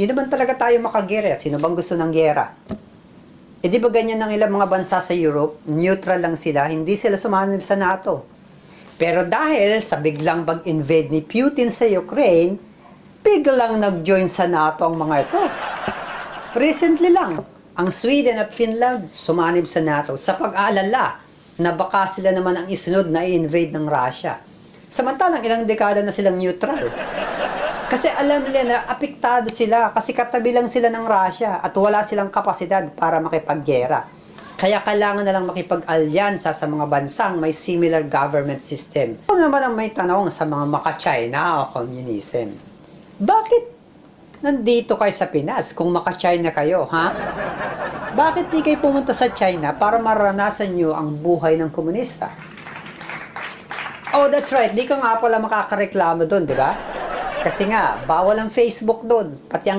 Di naman talaga tayo makagera. Sino bang gusto ng gera? Eh di ba ganyan ng ilang mga bansa sa Europe? Neutral lang sila, hindi sila sumanib sa NATO. Pero dahil sa biglang pag-invade ni Putin sa Ukraine, biglang nag-join sa NATO ang mga ito. Recently lang, ang Sweden at Finland sumanib sa NATO sa pag-aalala na baka sila naman ang isunod na i-invade ng Russia. Samantalang ilang dekada na silang neutral. Kasi alam nila na apektado sila kasi katabi lang sila ng Russia at wala silang kapasidad para makipaggera. Kaya kailangan na lang makipag-alyansa sa mga bansang may similar government system. Ako naman ang may tanong sa mga maka-China o communism. Bakit nandito kayo sa Pinas kung maka-China kayo, ha? Bakit di kayo pumunta sa China para maranasan nyo ang buhay ng komunista? Oh, that's right. Di ka nga pala makakareklamo doon, di ba? Kasi nga, bawal ang Facebook doon. Pati ang